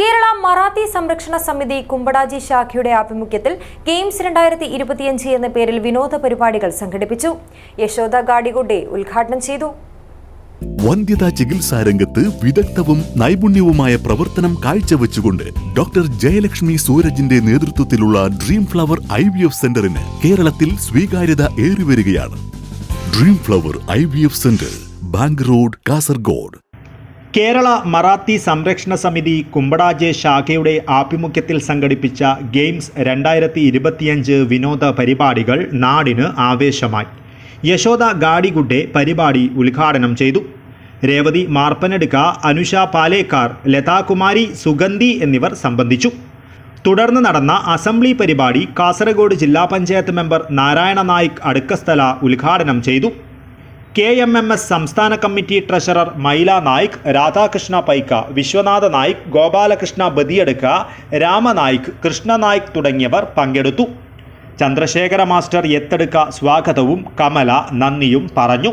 കേരള മറാത്തി സംരക്ഷണ സമിതി കുമ്പടാജി ശാഖയുടെ ആഭിമുഖ്യത്തിൽ ഗെയിംസ് രണ്ടായിരത്തി ഇരുപത്തിയഞ്ച് എന്ന പേരിൽ വിനോദ പരിപാടികൾ സംഘടിപ്പിച്ചു. യശോദ ഗാഡിഗുഡെ ഉദ്ഘാടനം ചെയ്തു. വന്ധ്യതാ ചികിത്സാ രംഗത്ത് വിദഗ്ധവും നൈപുണ്യവുമായ പ്രവർത്തനം കാഴ്ചവെച്ചുകൊണ്ട് ഡോക്ടർ ജയലക്ഷ്മി സൂരജിന്റെ നേതൃത്വത്തിലുള്ള dream flower I V F സെന്ററിന് കേരളത്തിൽ സ്വീകാര്യത ഏറിവരികയാണ്. Dream flower I V F centre bank road Kasaragod. Kerala Marathi സംരക്ഷണ സമിതി കുമ്പടാജെ ശാഖയുടെ ആഭിമുഖ്യത്തിൽ സംഘടിപ്പിച്ച ഗെയിംസ് രണ്ടായിരത്തി ഇരുപത്തിയഞ്ച് വിനോദ പരിപാടികൾ നാടിന് ആവേശമായി. യശോദ ഗാഡിഗുഡെ പരിപാടി ഉദ്ഘാടനം ചെയ്തു. രേവതി മാർപ്പനടുക്ക അനുഷ പാലേക്കാർ ലതാകുമാരി സുഗന്ധി എന്നിവർ സംബന്ധിച്ചു. തുടർന്ന് നടന്ന അസംബ്ലി പരിപാടി കാസർഗോഡ് ജില്ലാ പഞ്ചായത്ത് മെമ്പർ നാരായണ നായിക് അടുക്കസ്ഥല ഉദ്ഘാടനം ചെയ്തു. കെ എം എം എസ് സംസ്ഥാന കമ്മിറ്റി ട്രഷറർ മൈല നായിക് രാധാകൃഷ്ണ പൈക്ക വിശ്വനാഥ നായിക് ഗോപാലകൃഷ്ണ ബദിയടുക്ക രാമനായിക് കൃഷ്ണ നായിക് തുടങ്ങിയവർ പങ്കെടുത്തു. ചന്ദ്രശേഖര മാസ്റ്റർ എത്തെടുക്ക സ്വാഗതവും കമല നന്ദിയും പറഞ്ഞു.